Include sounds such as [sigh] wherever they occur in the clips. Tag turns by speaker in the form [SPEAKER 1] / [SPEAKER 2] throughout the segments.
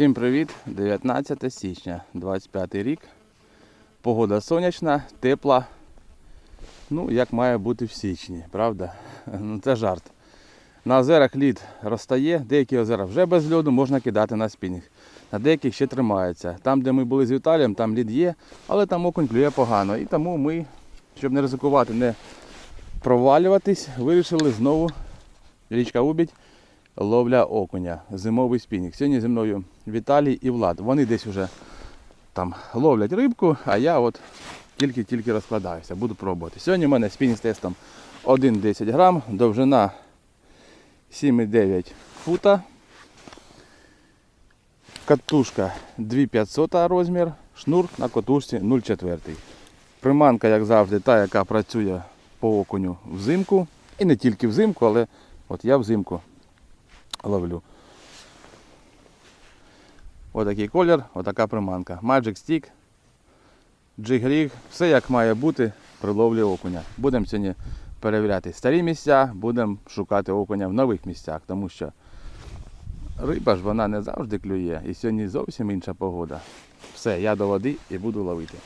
[SPEAKER 1] Всім привіт! 19 січня, 25 рік. Погода сонячна, тепла. Ну, як має бути в січні, правда? [laughs] Ну, це жарт. На озерах лід розтає, деякі озера вже без льоду можна кидати на спінінг. На деяких ще тримаються. Там, де ми були з Віталієм, там лід є, але там окунь клює погано. І тому ми, щоб не ризикувати, не провалюватись, вирішили знову річка Убідь ловля окуня, зимовий спінінг. Сьогодні зі мною Віталій і Влад. Вони десь вже там ловлять рибку, а я от тільки-тільки розкладаюся, буду пробувати. Сьогодні в мене спінінг з тестом 1,10 грам, довжина 7,9 фута. Катушка 2500 розмір, шнур на катушці 0,4. Приманка, як завжди, та, яка працює по окуню взимку. І не тільки взимку, але от я взимку ловлю. Отакий колір, отака приманка. Magic Stick, Jig все як має бути при ловлі окуня. Будемо сьогодні перевіряти старі місця, будемо шукати окуня в нових місцях, тому що риба ж вона не завжди клює. І сьогодні зовсім інша погода. Все, я до води і буду ловити.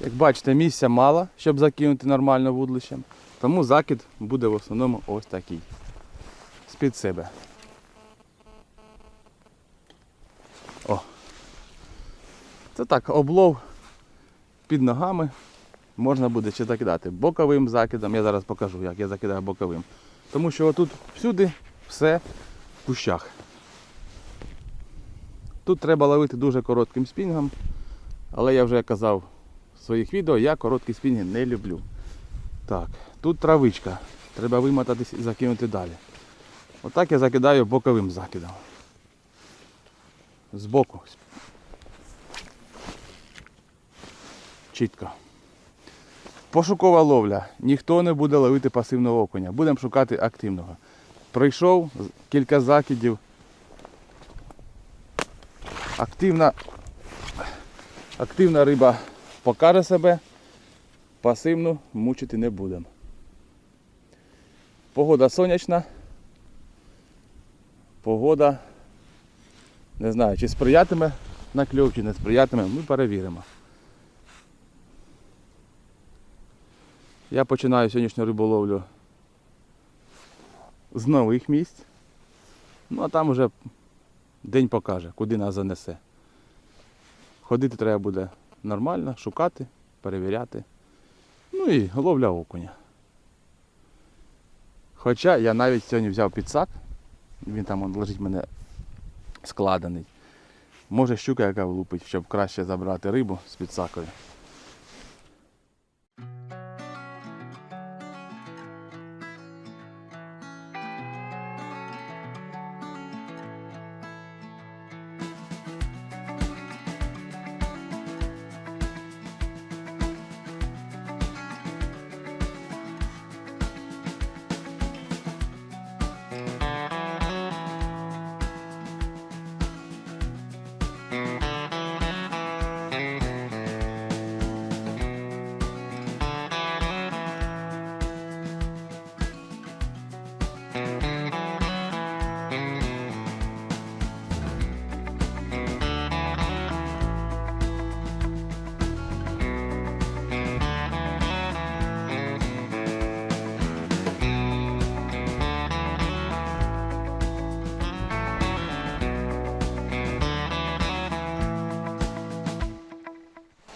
[SPEAKER 1] Як бачите, місця мало, щоб закинути нормально вудлищем. Тому закид буде в основному ось такий. З-під себе. О. Це так, облов під ногами. Можна буде ще закидати боковим закидом. Я зараз покажу, як я закидаю боковим. Тому що отут всюди все в кущах. Тут треба ловити дуже коротким спінгом, але я вже казав в своїх відео, я короткі спінги не люблю. Так, тут травичка. Треба вимотатись і закинути далі. Отак я закидаю боковим закидом. Збоку. Чітко. Пошукова ловля. Ніхто не буде ловити пасивного окуня. Будемо шукати активного. Прийшов кілька закидів. Активна, активна риба покаже себе пасивну мучити не будемо. Погода сонячна. Погода. Не знаю, чи сприятиме на кльов, чи не сприятиме, ми перевіримо. Я починаю сьогоднішню риболовлю з нових місць. Ну а там вже день покаже, куди нас занесе. Ходити треба буде нормально, шукати, перевіряти. Ну і ловля окуня. Хоча я навіть сьогодні взяв підсак, він там он, лежить мене складений. Може щука яка влупить, щоб краще забрати рибу з підсакою.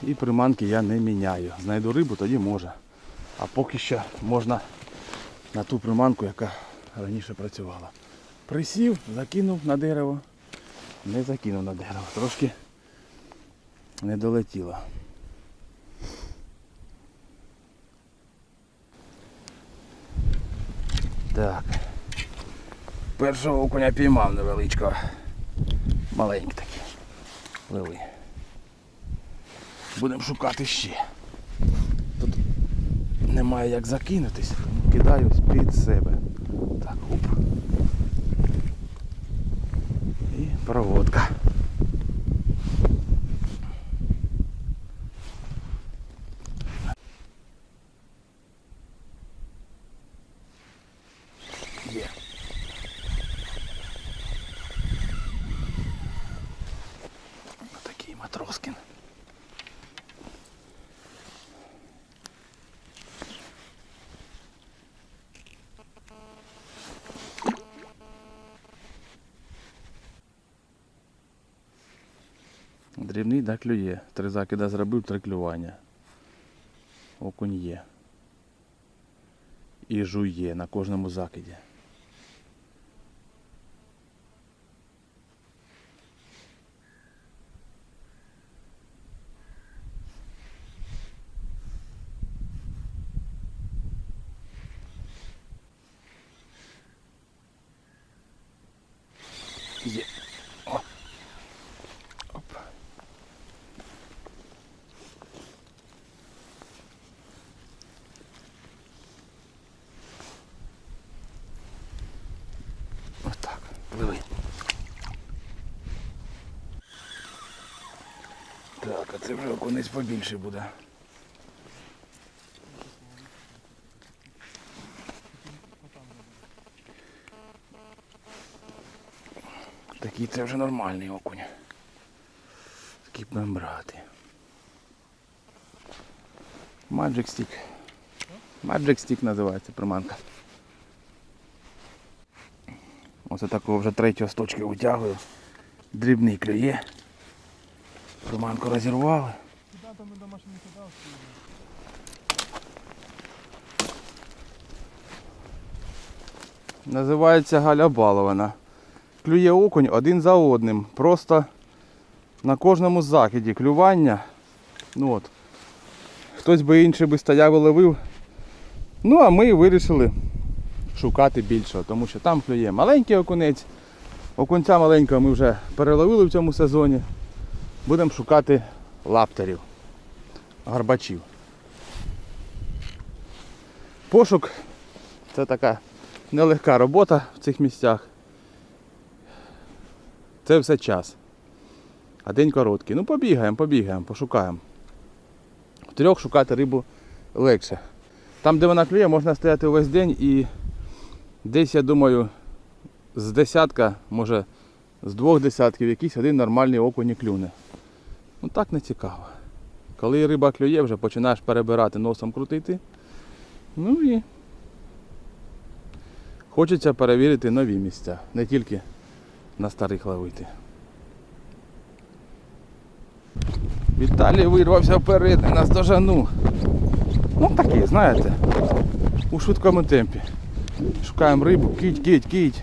[SPEAKER 1] І приманки я не міняю. Знайду рибу, тоді може. А поки що можна на ту приманку, яка раніше працювала. Присів, закинув на дерево. Не закинув на дерево. Трошки не долетіло. Так. Першого окуня піймав невеличкого. Маленький такий. Пливи. Будемо шукати ще. Тут немає як закинутись, кидаю з-під себе. Так, оп. І проводка. Є. Дрібний да клює. Три закида зробив, три клювання. Окунь є. І жує на кожному закиді. Пливи. Так, а це вже окунець побільше буде. Такий це вже нормальний окунь. Такий будемо брати. Magic Stick. Magic Stick називається приманка. Оце такого вже третього з точки витягую. Дрібний клює. Приманку розірвали. Називається Галя Балована. Клює окунь один за одним. Просто на кожному закиді клювання. Ну от. Хтось би інший би стояв і ловив. Ну а ми вирішили шукати більшого, тому що там клює маленький окунець. Окунця маленького ми вже переловили в цьому сезоні. Будемо шукати лаптерів, гарбачів. Пошук це така нелегка робота в цих місцях. Це все час. А день короткий. Ну побігаємо, побігаємо, пошукаємо. В трьох шукати рибу легше. Там, де вона клює, можна стояти увесь день і десь, я думаю, з десятка, може з двох десятків якийсь один нормальний окунь і клюне. Ну так не цікаво. Коли риба клює, вже починаєш перебирати носом крутити. Ну і Хочеться перевірити нові місця, не тільки на старих ловити. Віталій вирвався вперед і наздожану. Ну такий, знаєте, у швидкому темпі. Шукаємо рибу, кить, кить, кить.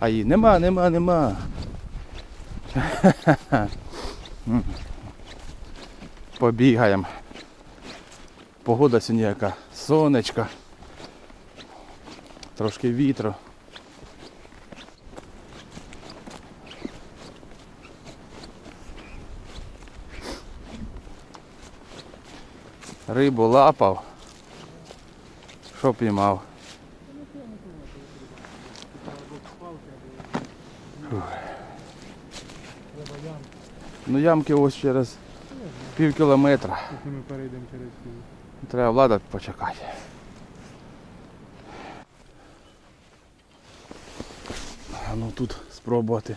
[SPEAKER 1] А її нема, нема, нема. [laughs] Побігаємо. Погода сьогодні яка сонечка. Трошки вітру. Рибу лапав. Що піймав? Ну ямки ось через пів кілометра.
[SPEAKER 2] Якщо ми перейдемо через пів.
[SPEAKER 1] Треба влада почекати. А ну тут спробувати.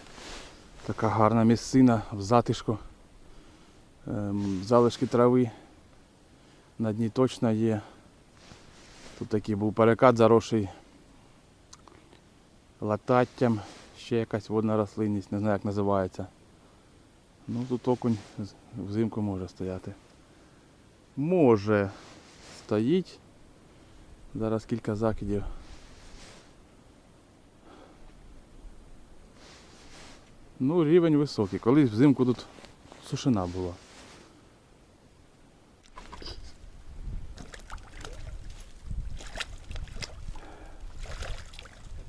[SPEAKER 1] Така гарна місцина в затишку. Ем, залишки трави. На дні точно є. Тут такий був перекат заросший лататтям, ще якась водна рослинність, не знаю як називається. Ну тут окунь взимку може стояти. Може стоїть. Зараз кілька закидів. Ну, рівень високий. Колись взимку тут сушина була.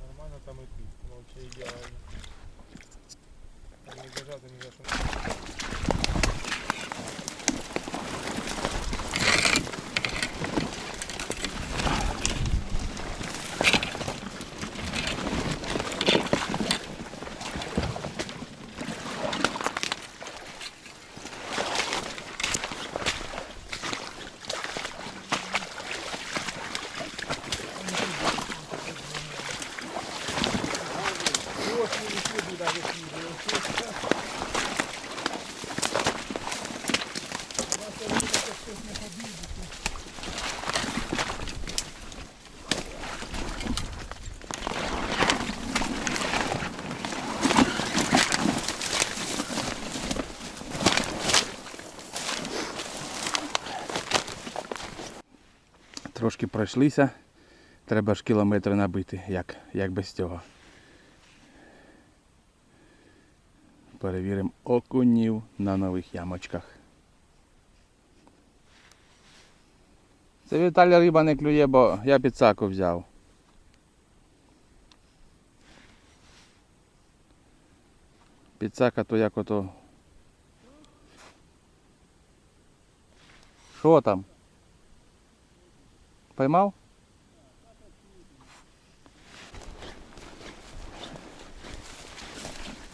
[SPEAKER 2] Нормально там і тут. Вообще ідеально. Не держати ні за.
[SPEAKER 1] Трошки пройшлися. Треба ж кілометри набити, як, як без цього. Перевіримо окунів на нових ямочках. Це Віталій риба не клює, бо я підсаку взяв. Підсака то як ото. Що там? Поймав?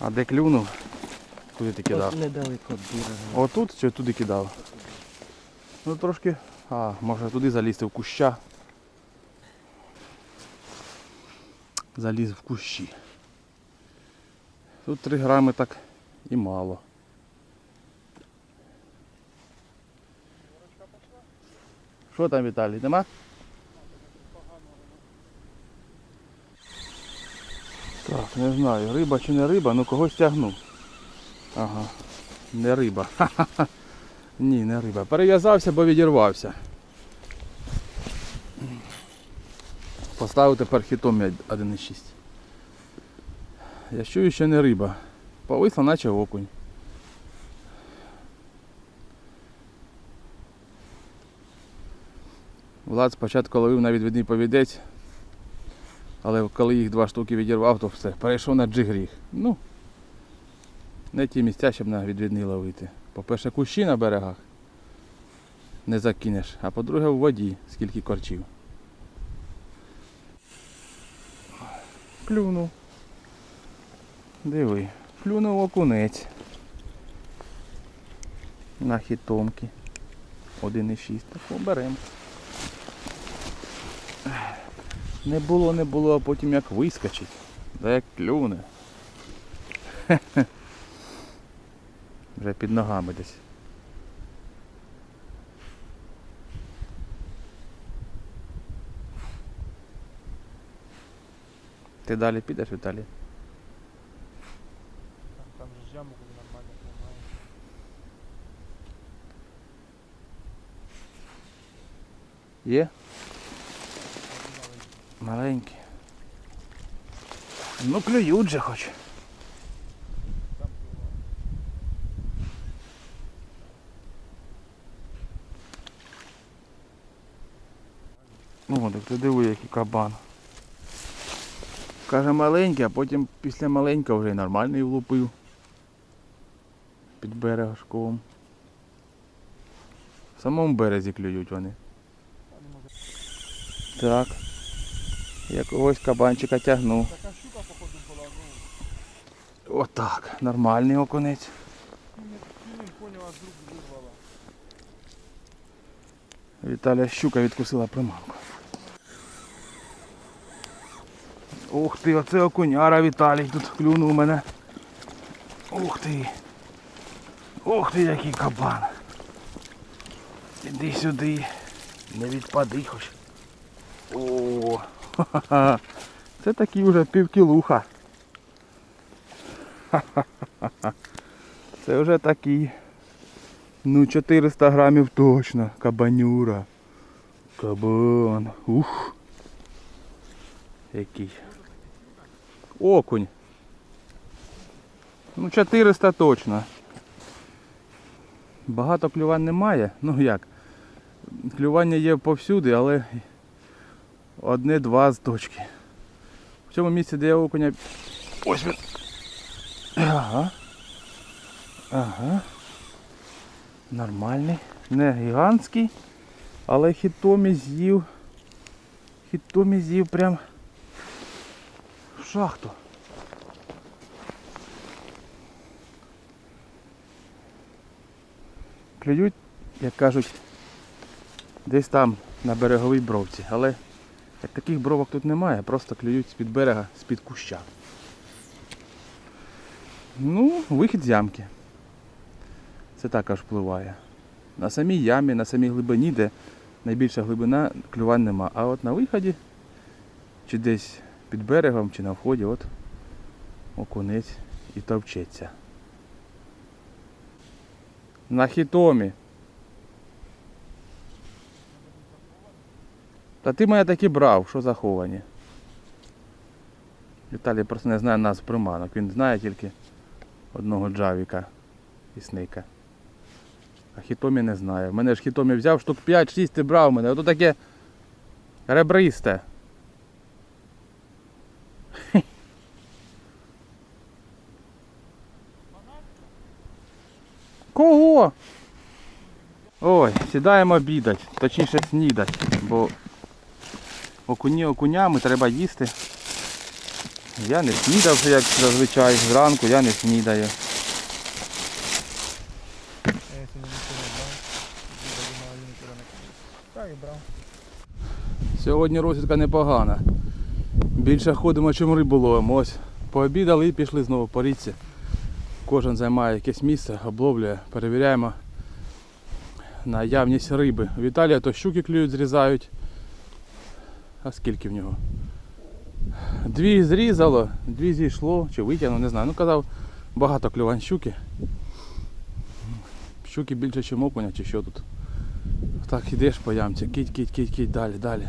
[SPEAKER 1] А де клюнув? Куди ти кидав?
[SPEAKER 3] От недалеко берега.
[SPEAKER 1] Отут чи туди кидав? Ну трошки. А, може туди залізти в куща. Заліз в кущі. Тут 3 грами так і мало. Що там, Віталій, нема? Не знаю, риба чи не риба, ну когось тягнув. Ага, не риба. Ха-ха-ха. [laughs] Ні, не риба. Перев'язався, бо відірвався. Поставив тепер хітом 1,6. Я чую, що не риба. Повисла, наче окунь. Влад спочатку ловив на відвідний повідець, але коли їх два штуки відірвав, то все, перейшов на джигріг. Ну, не ті місця, щоб на відвідний ловити. По-перше, кущі на берегах не закинеш, а по-друге в воді, скільки корчів. Клюнув. Диви, клюнув окунець. На хітомки. 1,6. Так беремо. Не було, не було, а потім як вискочить. Да як клюне. [laughs] Вже під ногами десь. Ти далі підеш, Віталій?
[SPEAKER 2] Там, там же ж яму буде нормально тримає.
[SPEAKER 1] Є? Маленький. Ну клюють же хоч. Ну, так ти диви, який кабан. Каже маленький, а потім після маленького вже й нормальний влупив. Під бережком. В самому березі клюють вони. Так. Якогось кабанчика тягнув.
[SPEAKER 2] Така щука, походу, була,
[SPEAKER 1] Отак. Нормальний окунець. Віталя щука відкусила приманку. Ух ти, оце окуняра Віталій тут клюнув мене. Ух ти. Ух ти, який кабан. Іди сюди. Не відпади хоч. О. Це такий вже півкілуха. Це вже такий. Ну 400 грамів точно. Кабанюра. Кабан. Ух. Який. Окунь. Ну 400 точно. Багато клювань немає. Ну як? Клювання є повсюди, але одне-два з точки. В цьому місці, де я окуня. Ось він. Ага. Ага. Нормальний. Не гігантський, але хітомі з'їв. Хітомі з'їв прям в шахту. Клюють, як кажуть, десь там на береговій бровці. Але як таких бровок тут немає, просто клюють з-під берега, з-під куща. Ну, вихід з ямки. Це також впливає. На самій ямі, на самій глибині, де найбільша глибина, клювань нема. А от на виході, чи десь під берегом, чи на вході, от окунець і товчеться. На хітомі. Та ти мене таки брав, що заховані. Віталій просто не знає нас приманок. Він знає тільки одного джавіка і сника. А хітомі не знає. Мене ж хітомі взяв штук 5-6 ти брав мене. Ото таке ребристе. [laughs] Кого? Ой, сідаємо обідать, точніше снідать, бо окуні окунями треба їсти. Я не снідав, як зазвичай, зранку я не снідаю.
[SPEAKER 2] Сьогодні
[SPEAKER 1] розвідка непогана. Більше ходимо, чим рибу ловимо. Ось пообідали і пішли знову по річці. Кожен займає якесь місце, обловлює, перевіряємо наявність риби. У Віталія то щуки клюють, зрізають. А скільки в нього? Дві зрізало, дві зійшло, чи витягнув, не знаю. Ну казав, багато клювань щуки. Щуки більше, ніж окуня, чи що тут. Так ідеш по ямці, кить, кить, кить, кить, далі, далі.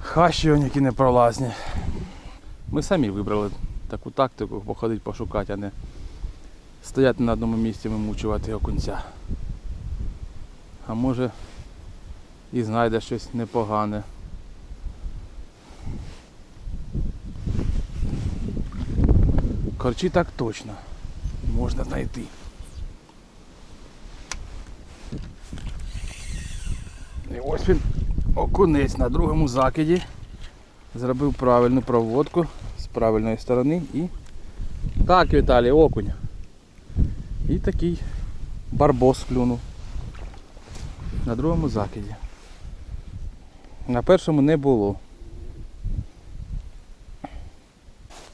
[SPEAKER 1] Хащі які не пролазні. Ми самі вибрали таку тактику, походити, пошукати, а не стояти на одному місці вимучувати окунця. А може і знайде щось непогане. Корчі так точно. Можна знайти. І ось він окунець на другому закиді. Зробив правильну проводку з правильної сторони і. Так, Віталій, окунь. І такий барбос клюнув. На другому закиді. На першому не було.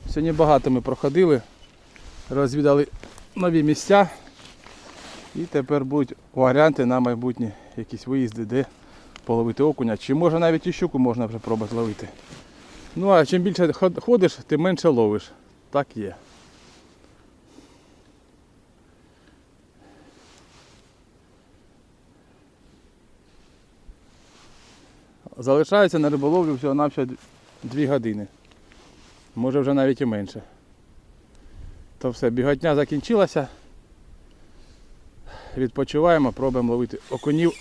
[SPEAKER 1] Сьогодні багато ми проходили, розвідали нові місця. І тепер будуть варіанти на майбутні якісь виїзди, де половити окуня. Чи може навіть і щуку можна вже пробувати ловити. Ну а чим більше ходиш, тим менше ловиш. Так є. Залишається на риболовлю всього навсього 2 години. Може вже навіть і менше. То все, біготня закінчилася. Відпочиваємо, пробуємо ловити окунів.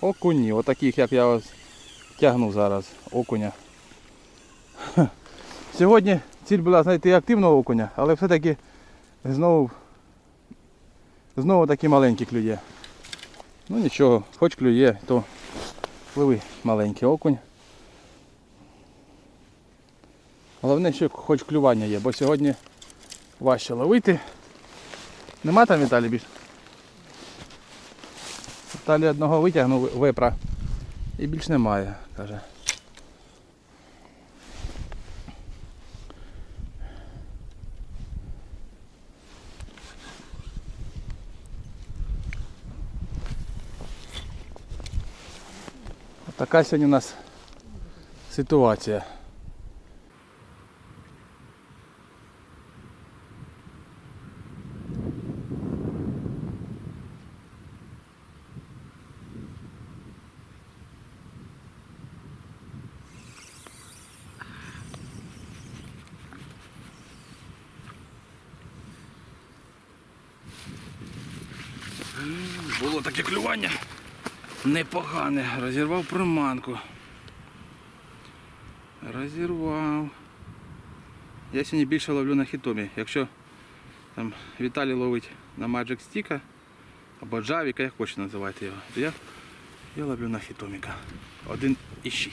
[SPEAKER 1] Окунів, отаких, як я ось тягну зараз, окуня. Сьогодні ціль була знайти активного окуня, але все-таки знову, знову такі маленькі клює. Ну нічого, хоч клює, то пливи маленький окунь. Головне, що хоч клювання є, бо сьогодні важче ловити. Нема там Віталій більше? Віталій одного витягнув вепра і більш немає, каже. Така сьогодні у нас ситуація. Було таке клювання. Непогане. Розірвав приманку. Розірвав. Я сьогодні більше ловлю на хітомі. Якщо там Віталій ловить на Magic Stick або Джавіка, як хоче називати його, то я, я ловлю на хітоміка. 1,6.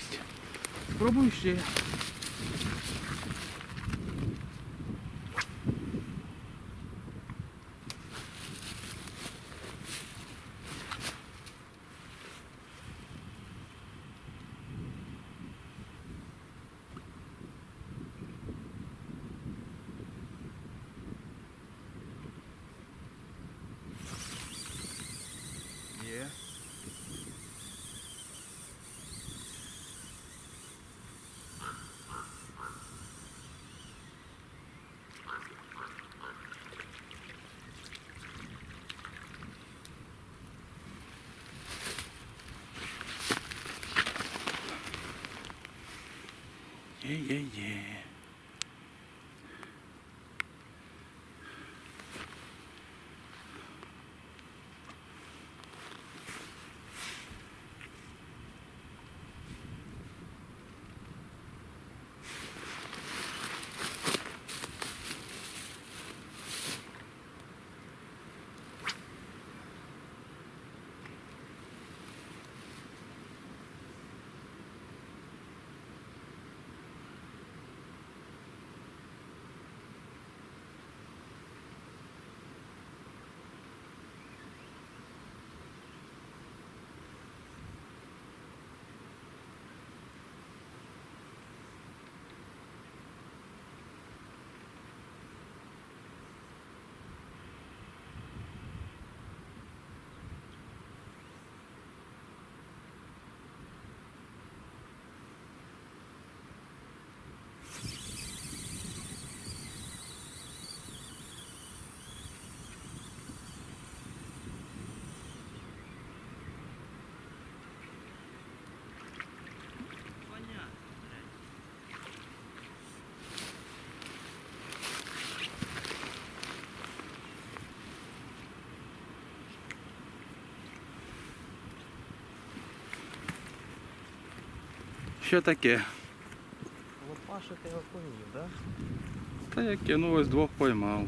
[SPEAKER 1] Спробую ще. yeah, yeah, yeah. Що таке?
[SPEAKER 2] Лопашити поїв, так?
[SPEAKER 1] Та яке, ну ось двох поймав.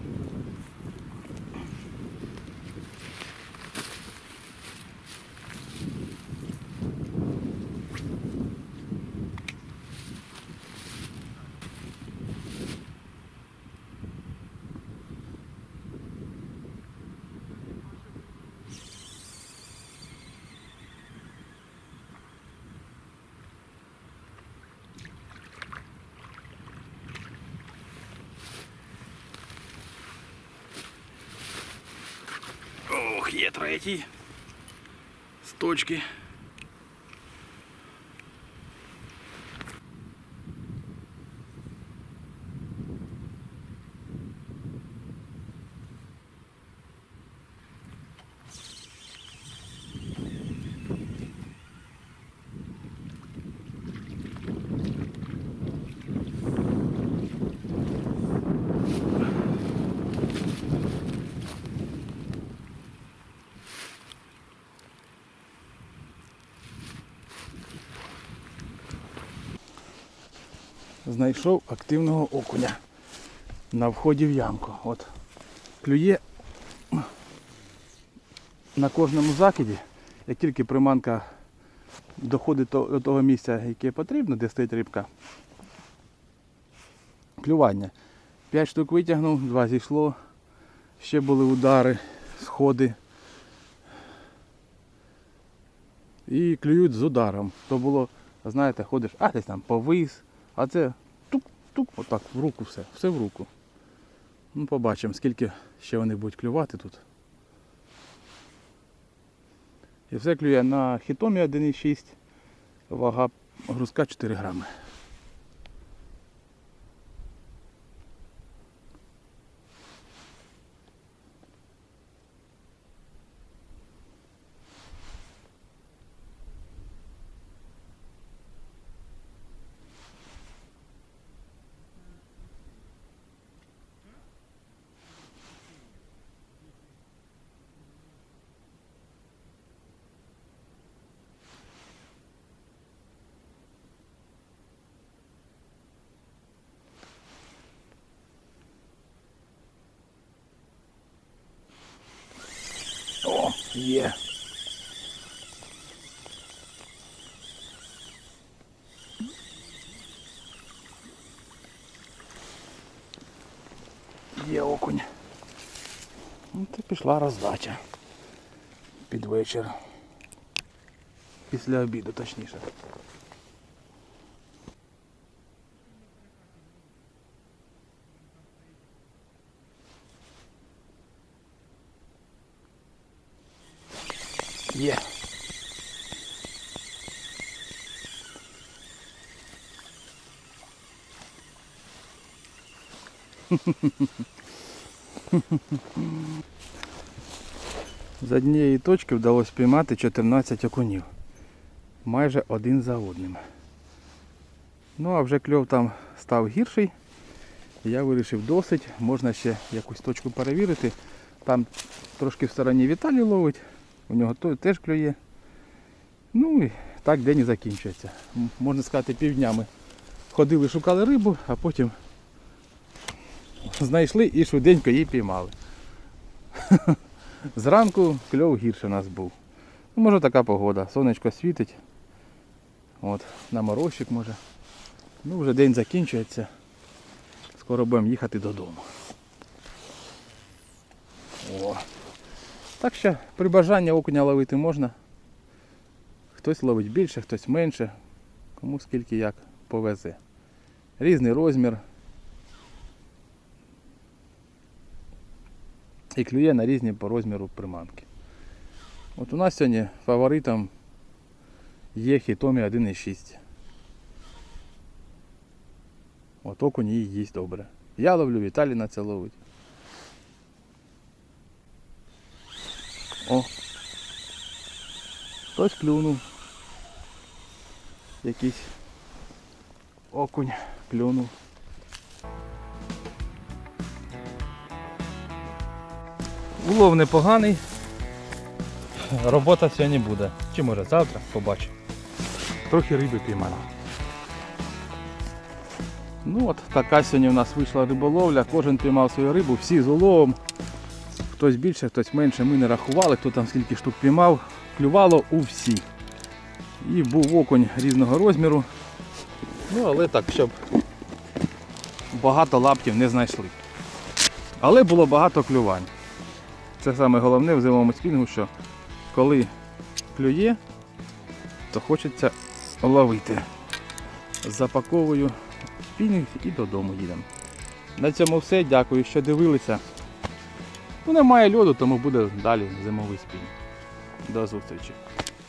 [SPEAKER 1] Є третій. З точки. Знайшов активного окуня на вході в ямку. От клює на кожному закиді, як тільки приманка доходить до того місця, яке потрібно, де стоїть рибка. Клювання. П'ять штук витягнув, два зійшло. Ще були удари, сходи. І клюють з ударом. То було, знаєте, ходиш, а десь там повис, а це тук-тук, отак, в руку все, все в руку. Ну, побачимо, скільки ще вони будуть клювати тут. І все клює на хітомі 1,6, вага грузка 4 грами. О, є. Є окунь. Ну, це пішла роздача. Під вечір. Після обіду, точніше. Є. З однієї точки вдалося піймати 14 окунів. Майже один за одним. Ну а вже кльов там став гірший. Я вирішив досить. Можна ще якусь точку перевірити. Там трошки в стороні Віталій ловить, у нього то- теж клює. Ну і так день і закінчується. Можна сказати, півдня ми ходили, шукали рибу, а потім знайшли і швиденько її піймали. [laughs] Зранку кльов гірше у нас був. Ну, може така погода. Сонечко світить. От, на морозчик може. Ну, вже день закінчується. Скоро будемо їхати додому. О. Так що при бажанні окуня ловити можна. Хтось ловить більше, хтось менше. Кому скільки як повезе. Різний розмір. І клює на різні по розміру приманки. От у нас сьогодні фаворитом є хітомі 1,6. От окунь її їсть добре. Я ловлю, Віталій на це ловить. О. Хтось клюнув. Якийсь окунь клюнув. Улов непоганий. Робота сьогодні буде. Чи може завтра побачимо. Трохи риби піймали. Ну от така сьогодні в нас вийшла риболовля. Кожен піймав свою рибу, всі з уловом. Хтось більше, хтось менше. Ми не рахували, хто там скільки штук піймав. Клювало у всіх. І був окунь різного розміру. Ну, але так, щоб багато лапків не знайшли. Але було багато клювань. Це саме головне в зимовому спінгу, що коли клює, то хочеться ловити. Запаковую спінінг і додому їдемо. На цьому все. Дякую, що дивилися. Ну, немає льоду, тому буде далі зимовий спінь. До зустрічі.